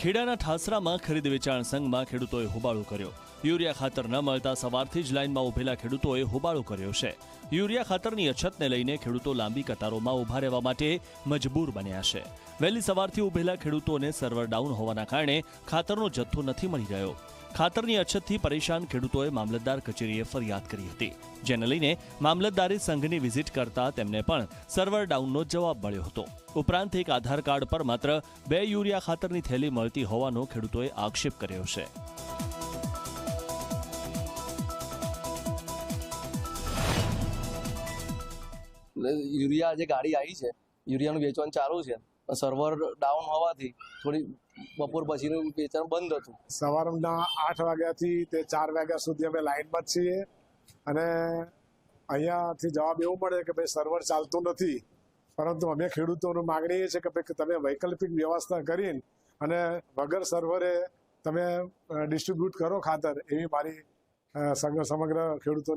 ખેડાના ઠાસરામાં ખરીદ વેચાણ સંઘમાં ખેડૂતોએ હોબાળો કર્યો. યુરિયા ખાતર ન મળતા સવારથી જ લાઇનમાં ઉભેલા ખેડૂતોએ હોબાળો કર્યો છે. યુરિયા ખાતરની અછતને લઈને ખેડૂતો લાંબી કતારોમાં ઊભા રહેવા માટે મજબૂર બન્યા છે. વહેલી સવારથી ઉભેલા ખેડૂતોને સર્વર ડાઉન હોવાના કારણે ખાતરનો જથ્થો નથી મળી રહ્યો. ખાતરની અછતથી પરેશાન ખેડૂતોએ મામલતદાર કચેરીએ ફરિયાદ કરી હતી, જેને લઈને મામલતદારે સંઘની વિઝિટ કરતા તેમને પણ સર્વર ડાઉનનો જવાબ મળ્યો હતો. ઉપરાંત એક આધાર કાર્ડ પર માત્ર બે યુરિયા ખાતરની થેલી મળતી હોવાનો ખેડૂતોએ આક્ષેપ કર્યો છે. યુરિયા જે ગાડી આવી છે, યુરિયાનું વેચવાનું ચાલુ છે સર્વર ડાઉન હોવાથી થોડી બપોર પછીનું વેચાણ બંધ હતું. સવારના આઠ વાગ્યાથી તે ચાર વાગ્યા સુધી અમે લાઇનમાં છીએ. અને અહીંયાથી જવાબ એવું મળે કે ભાઈ સર્વર ચાલતું નથી. પરંતુ અમે ખેડૂતોનું માગણી એ છે કે ભાઈ તમે વૈકલ્પિક વ્યવસ્થા કરીને અને વગર સર્વરે તમે ડિસ્ટ્રીબ્યુટ કરો ખાતર. એવી મારી સમગ્ર ખેડૂતોની